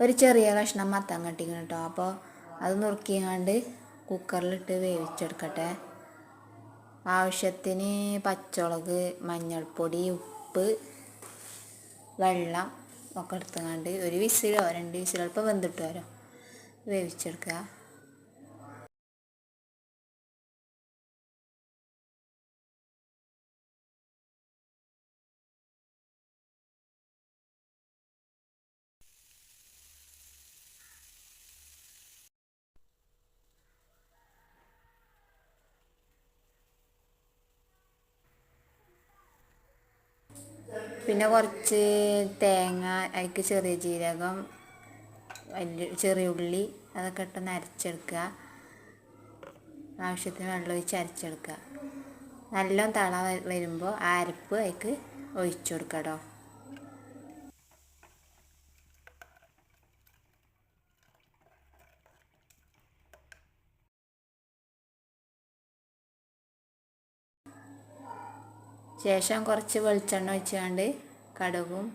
ഒരു ചെറിയ കഷ്ണം മത്തം കട്ടിക്കണം കേട്ടോ. അപ്പോൾ അത് നുറുക്കിയാണ്ട് കുക്കറിലിട്ട് വേവിച്ചെടുക്കട്ടെ. ആവശ്യത്തിന് പച്ചമുളക് മഞ്ഞൾപ്പൊടി ഉപ്പ് വെള്ളം ഒക്കെ എടുത്തുകൊണ്ട് ഒരു വിസിലോ രണ്ട് വിസിലോ അല്പം വെന്തിട്ട് വരും. വേവിച്ചെടുക്കുക. പിന്നെ കുറച്ച് തേങ്ങ അതിക്ക് ചെറിയ ജീരകം വലിയ ചെറിയ ഉള്ളി അതൊക്കെ ഇട്ടൊന്ന് അരച്ചെടുക്കുക ആവശ്യത്തിന് വെള്ളം ഒഴിച്ച് അരച്ചെടുക്കുക. നല്ലോണം തള വരുമ്പോൾ ആ അരപ്പ് അതിക്ക് ഒഴിച്ചു കൊടുക്കുക കേട്ടോ ശേഷം കുറച്ച് വെളിച്ചെണ്ണ ഒഴിച്ചുകൊണ്ട് കടുകും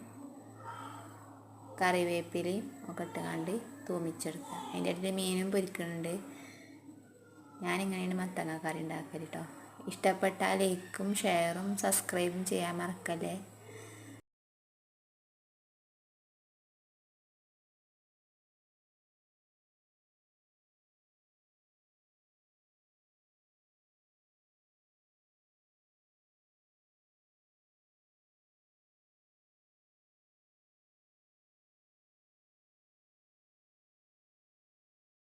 കറിവേപ്പിലയും ഒക്കെ ഇട്ടുകൊണ്ട് തൂമിച്ചെടുക്കുക. അതിന്റെ ഇടയിൽ മീനും പൊരിക്കുന്നുണ്ട്. ഞാനിങ്ങനെയാണ് മത്തങ്ങ കറി ഉണ്ടാക്കൽ കേട്ടോ ഇഷ്ടപ്പെട്ടാൽ ലൈക്കും ഷെയറും സബ്സ്ക്രൈബും ചെയ്യാൻ മറക്കല്ലേ?